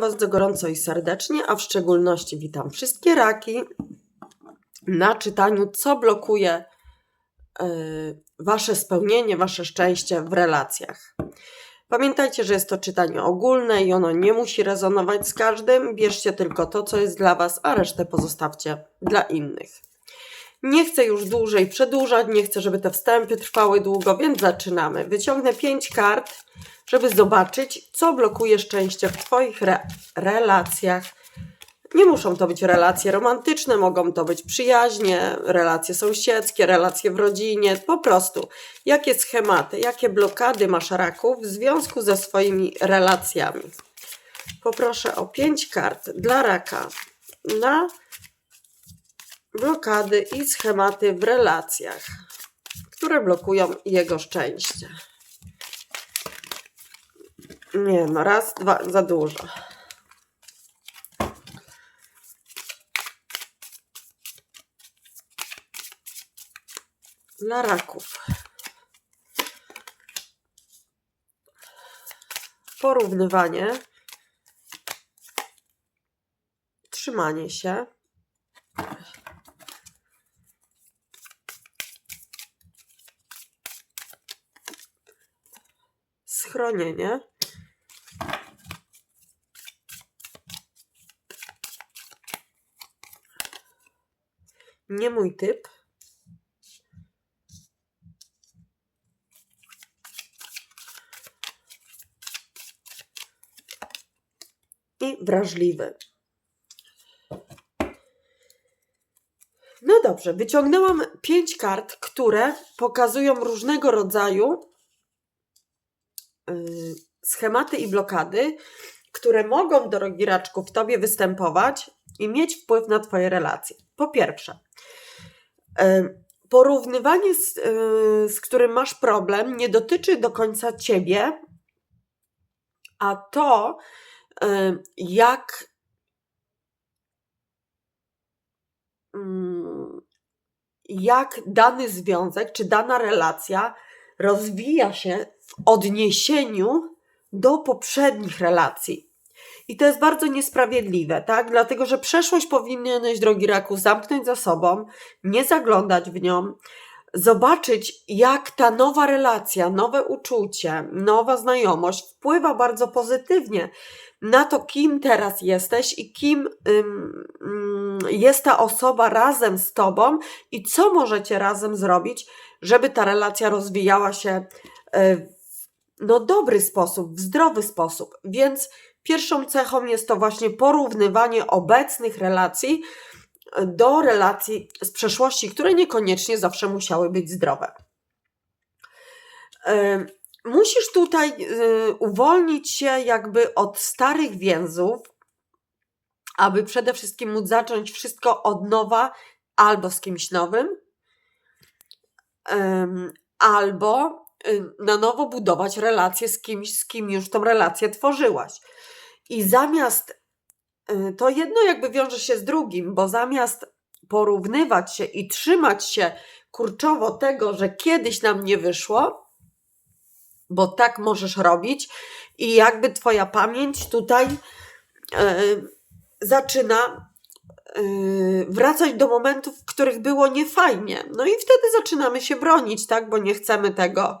Was bardzo gorąco i serdecznie, a w szczególności witam wszystkie raki na czytaniu, co blokuje y, Wasze spełnienie, Wasze szczęście w relacjach. Pamiętajcie, że jest to czytanie ogólne i ono nie musi rezonować z każdym. Bierzcie tylko to, co jest dla Was, a resztę pozostawcie dla innych. Nie chcę już dłużej przedłużać, nie chcę, żeby te wstępy trwały długo, więc zaczynamy. Wyciągnę pięć kart, żeby zobaczyć, co blokuje szczęście w Twoich re relacjach. Nie muszą to być relacje romantyczne, mogą to być przyjaźnie, relacje sąsiedzkie, relacje w rodzinie, po prostu. Jakie schematy, jakie blokady masz raków w związku ze swoimi relacjami? Poproszę o pięć kart dla raka na blokady i schematy w relacjach, które blokują jego szczęście. Nie, no raz, dwa, za dużo. Dla raków. Porównywanie. Trzymanie się. Schronienie. Nie mój typ. I wrażliwy. No dobrze, wyciągnęłam pięć kart, które pokazują różnego rodzaju schematy i blokady, które mogą, drogi raczku, w tobie występować i mieć wpływ na twoje relacje. Po pierwsze, yy, porównywanie, z, yy, z którym masz problem, nie dotyczy do końca ciebie, a to, jak mm, jak dany związek czy dana relacja rozwija się odniesieniu do poprzednich relacji. I to jest bardzo niesprawiedliwe, tak? Dlatego, że przeszłość powinieneś, drogi raku, zamknąć za sobą, nie zaglądać w nią, zobaczyć, jak ta nowa relacja, nowe uczucie, nowa znajomość wpływa bardzo pozytywnie na to, kim teraz jesteś i kim ym, ym, jest ta osoba razem z tobą i co możecie razem zrobić, żeby ta relacja rozwijała się y, w no, dobry sposób, w zdrowy sposób. Więc pierwszą cechą jest to właśnie porównywanie obecnych relacji do relacji z przeszłości, które niekoniecznie zawsze musiały być zdrowe. Y, musisz tutaj y, uwolnić się jakby od starych więzów, aby przede wszystkim móc zacząć wszystko od nowa albo z kimś nowym, ym, albo na nowo budować relacje z kimś, z kim już tą relację tworzyłaś. I zamiast y, to jedno jakby wiąże się z drugim, bo zamiast porównywać się i trzymać się kurczowo tego, że kiedyś nam nie wyszło, bo tak możesz robić i jakby twoja pamięć tutaj yy, zaczyna wracać do momentów, w których było niefajnie. No i wtedy zaczynamy się bronić, tak, bo nie chcemy tego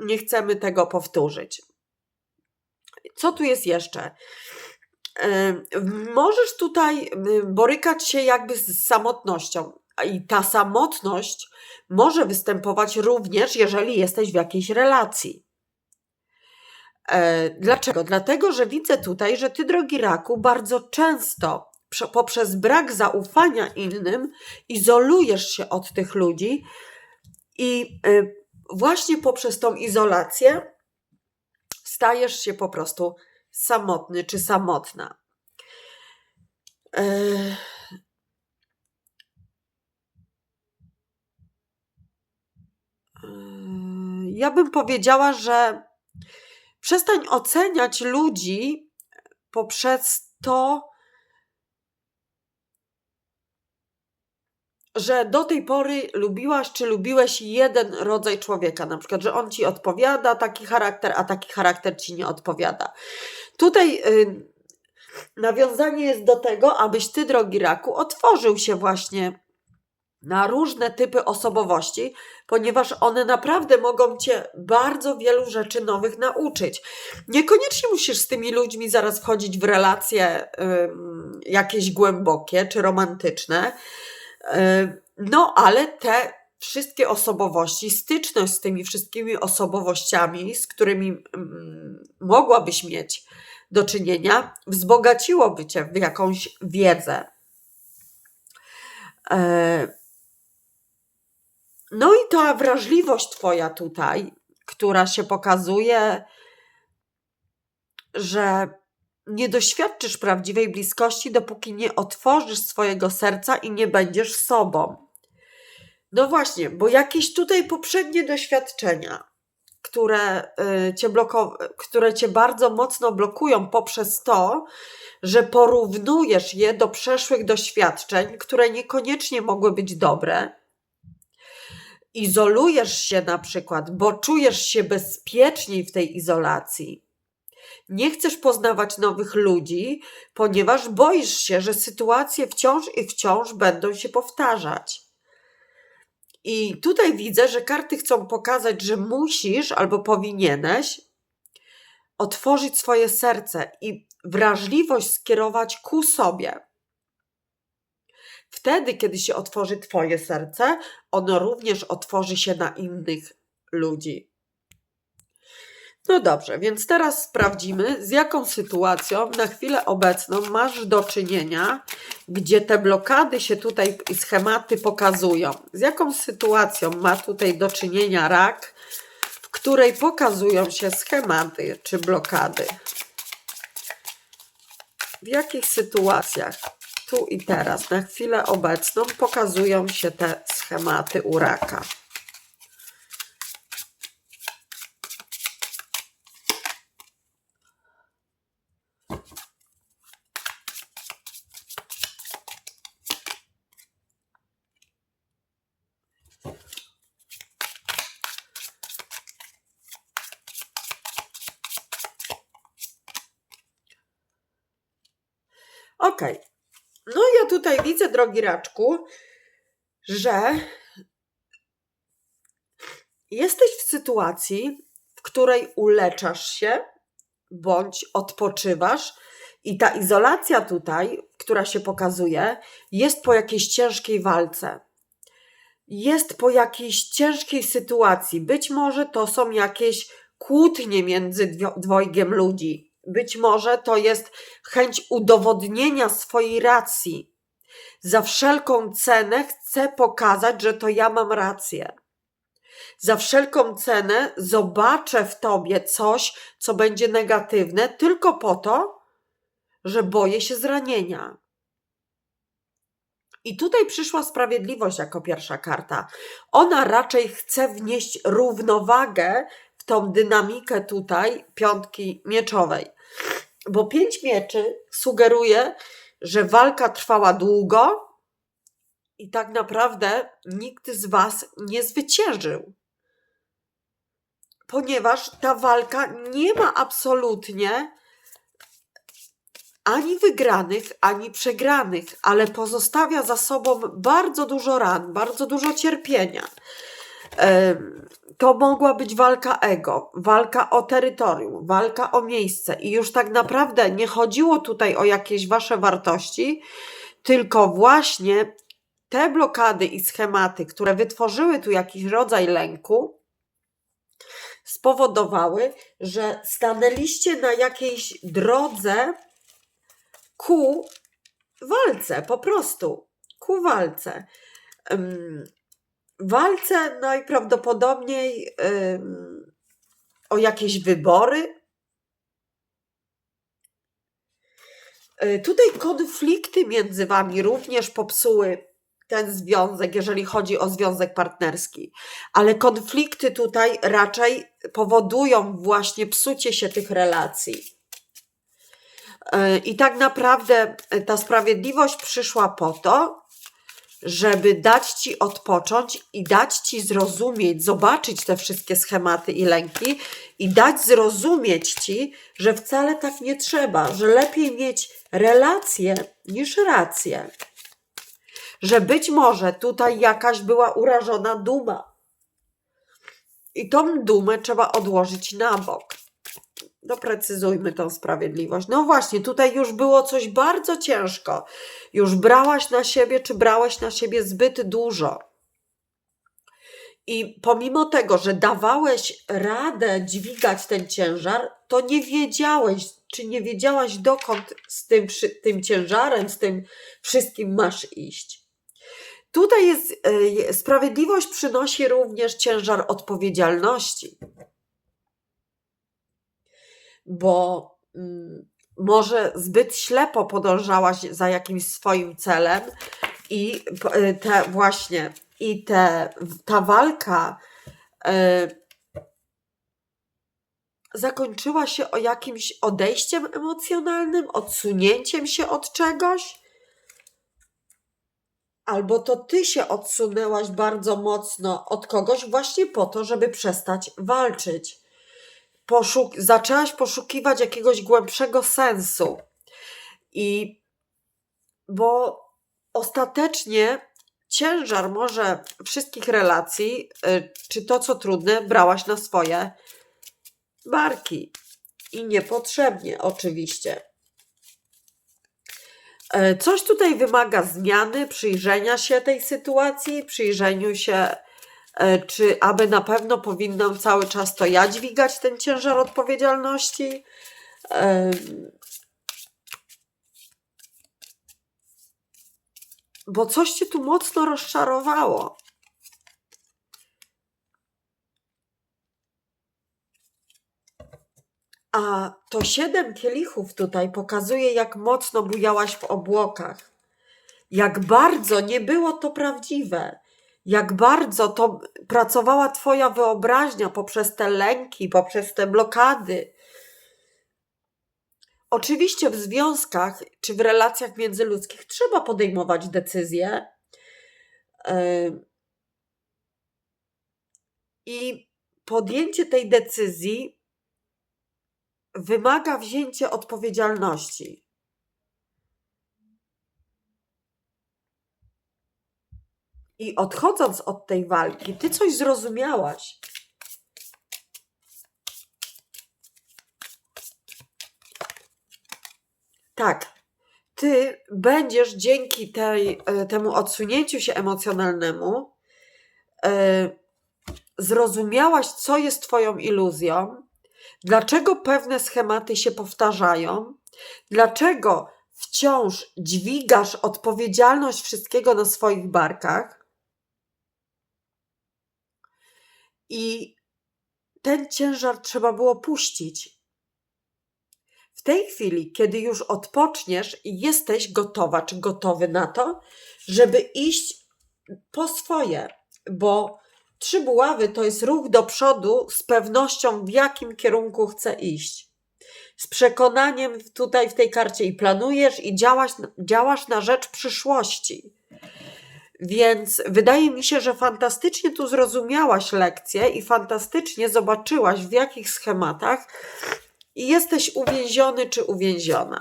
nie chcemy tego powtórzyć. Co tu jest jeszcze? Możesz tutaj borykać się jakby z samotnością. I ta samotność może występować również, jeżeli jesteś w jakiejś relacji. E, dlaczego? Dlatego, że widzę tutaj, że ty, drogi raku, bardzo często poprzez brak zaufania innym izolujesz się od tych ludzi i e, właśnie poprzez tą izolację stajesz się po prostu samotny czy samotna. E, ja bym powiedziała, że przestań oceniać ludzi poprzez to, że do tej pory lubiłaś czy lubiłeś jeden rodzaj człowieka, na przykład, że on ci odpowiada, taki charakter, a taki charakter ci nie odpowiada. Tutaj y, nawiązanie jest do tego, abyś ty, drogi raku, otworzył się właśnie na różne typy osobowości, ponieważ one naprawdę mogą cię bardzo wielu rzeczy nowych nauczyć. Niekoniecznie musisz z tymi ludźmi zaraz wchodzić w relacje jakieś głębokie czy romantyczne. No, ale te wszystkie osobowości, styczność z tymi wszystkimi osobowościami, z którymi ym, mogłabyś mieć do czynienia, wzbogaciłoby cię w jakąś wiedzę. No i ta wrażliwość Twoja tutaj, która się pokazuje, że nie doświadczysz prawdziwej bliskości, dopóki nie otworzysz swojego serca i nie będziesz sobą. No właśnie, bo jakieś tutaj poprzednie doświadczenia, które y, cię, które cię bardzo mocno blokują poprzez to, że porównujesz je do przeszłych doświadczeń, które niekoniecznie mogły być dobre, izolujesz się na przykład, bo czujesz się bezpieczniej w tej izolacji. Nie chcesz poznawać nowych ludzi, ponieważ boisz się, że sytuacje wciąż i wciąż będą się powtarzać. I tutaj widzę, że karty chcą pokazać, że musisz albo powinieneś otworzyć swoje serce i wrażliwość skierować ku sobie. Wtedy, kiedy się otworzy Twoje serce, ono również otworzy się na innych ludzi. No dobrze, więc teraz sprawdzimy, z jaką sytuacją na chwilę obecną masz do czynienia, gdzie te blokady się tutaj i schematy pokazują. Z jaką sytuacją ma tutaj do czynienia rak, w której pokazują się schematy czy blokady. W jakich sytuacjach tu i teraz, na chwilę obecną, pokazują się te schematy u raka. Okej. No ja tutaj widzę, drogi raczku, że jesteś w sytuacji, w której uleczasz się bądź odpoczywasz i ta izolacja tutaj, która się pokazuje, jest po jakiejś ciężkiej walce. Jest po jakiejś ciężkiej sytuacji. Być może to są jakieś kłótnie między dwo- dwojgiem ludzi. Być może to jest chęć udowodnienia swojej racji. Za wszelką cenę chcę pokazać, że to ja mam rację. Za wszelką cenę zobaczę w tobie coś, co będzie negatywne, tylko po to, że boję się zranienia. I tutaj przyszła sprawiedliwość jako pierwsza karta. Ona raczej chce wnieść równowagę w tą dynamikę tutaj piątki mieczowej. Bo pięć mieczy sugeruje, że walka trwała długo i tak naprawdę nikt z Was nie zwyciężył. Ponieważ ta walka nie ma absolutnie ani wygranych, ani przegranych, ale pozostawia za sobą bardzo dużo ran, bardzo dużo cierpienia. To mogła być walka ego, walka o terytorium, walka o miejsce, i już tak naprawdę nie chodziło tutaj o jakieś wasze wartości, tylko właśnie te blokady i schematy, które wytworzyły tu jakiś rodzaj lęku, spowodowały, że stanęliście na jakiejś drodze ku walce, po prostu ku walce. Walce najprawdopodobniej ym, o jakieś wybory. Y, Tutaj konflikty między wami również popsuły ten związek, jeżeli chodzi o związek partnerski, ale konflikty tutaj raczej powodują właśnie psucie się tych relacji. Y, I tak naprawdę ta sprawiedliwość przyszła po to, żeby dać ci odpocząć i dać ci zrozumieć, zobaczyć te wszystkie schematy i lęki i dać zrozumieć ci, że wcale tak nie trzeba, że lepiej mieć relacje niż rację. Że być może tutaj jakaś była urażona duma. I tą dumę trzeba odłożyć na bok. Doprecyzujmy tą sprawiedliwość. No właśnie, tutaj już było coś bardzo ciężko. Już brałaś na siebie, czy brałeś na siebie zbyt dużo. I pomimo tego, że dawałeś radę dźwigać ten ciężar, to nie wiedziałeś, czy nie wiedziałaś, dokąd z tym, tym ciężarem, z tym wszystkim masz iść. Tutaj jest, e, sprawiedliwość przynosi również ciężar odpowiedzialności bo mm, może zbyt ślepo podążałaś za jakimś swoim celem i y, te właśnie i te, ta walka y, zakończyła się o jakimś odejściem emocjonalnym, odsunięciem się od czegoś. Albo to ty się odsunęłaś bardzo mocno od kogoś właśnie po to, żeby przestać walczyć poszuk- zaczęłaś poszukiwać jakiegoś głębszego sensu. I bo ostatecznie ciężar może wszystkich relacji, y, czy to co trudne, brałaś na swoje barki. I niepotrzebnie, oczywiście. E, Coś tutaj wymaga zmiany, przyjrzenia się tej sytuacji, przyjrzeniu się Czy aby na pewno powinnam cały czas to ja dźwigać ten ciężar odpowiedzialności? Em, Bo coś cię tu mocno rozczarowało. A to siedem kielichów tutaj pokazuje, jak mocno bujałaś w obłokach. Jak bardzo nie było to prawdziwe jak bardzo to pracowała Twoja wyobraźnia poprzez te lęki, poprzez te blokady. Oczywiście w związkach czy w relacjach międzyludzkich trzeba podejmować decyzje. I podjęcie tej decyzji wymaga wzięcia odpowiedzialności. I odchodząc od tej walki, ty coś zrozumiałaś. Tak, ty będziesz dzięki tej, e, temu odsunięciu się emocjonalnemu e, zrozumiałaś, co jest Twoją iluzją, dlaczego pewne schematy się powtarzają, dlaczego wciąż dźwigasz odpowiedzialność wszystkiego na swoich barkach i ten ciężar trzeba było puścić. W tej chwili, kiedy już odpoczniesz i jesteś gotowa czy gotowy na to, żeby iść po swoje, bo trzy buławy to jest ruch do przodu z pewnością, w jakim kierunku chcę iść. Z przekonaniem tutaj w tej karcie i planujesz, i działasz, działasz na rzecz przyszłości. Więc wydaje mi się, że fantastycznie tu zrozumiałaś lekcję i fantastycznie zobaczyłaś, w jakich schematach jesteś uwięziony czy uwięziona.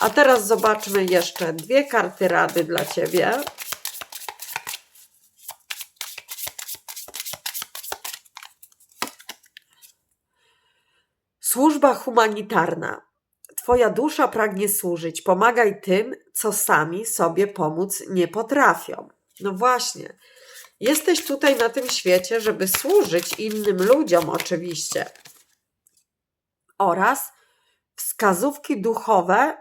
A teraz zobaczmy jeszcze dwie karty rady dla ciebie. Służba humanitarna. Twoja dusza pragnie służyć. Pomagaj tym, co sami sobie pomóc nie potrafią. No właśnie. Jesteś tutaj na tym świecie, żeby służyć innym ludziom, oczywiście. Oraz wskazówki duchowe,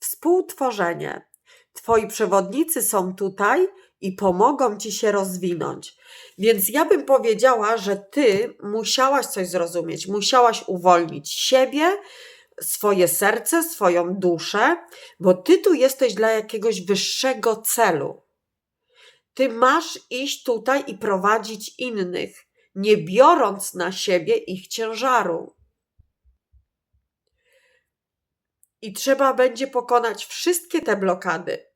współtworzenie. Twoi przewodnicy są tutaj i pomogą ci się rozwinąć. Więc ja bym powiedziała, że ty musiałaś coś zrozumieć, musiałaś uwolnić siebie, swoje serce, swoją duszę, bo ty tu jesteś dla jakiegoś wyższego celu. Ty masz iść tutaj i prowadzić innych, nie biorąc na siebie ich ciężaru. I trzeba będzie pokonać wszystkie te blokady,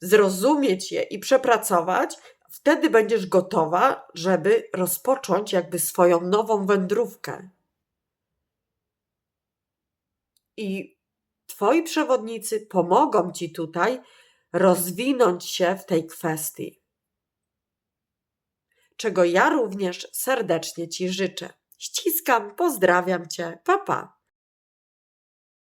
zrozumieć je i przepracować, wtedy będziesz gotowa, żeby rozpocząć jakby swoją nową wędrówkę. I twoi przewodnicy pomogą ci tutaj rozwinąć się w tej kwestii. Czego ja również serdecznie ci życzę. Ściskam, pozdrawiam cię. Pa pa.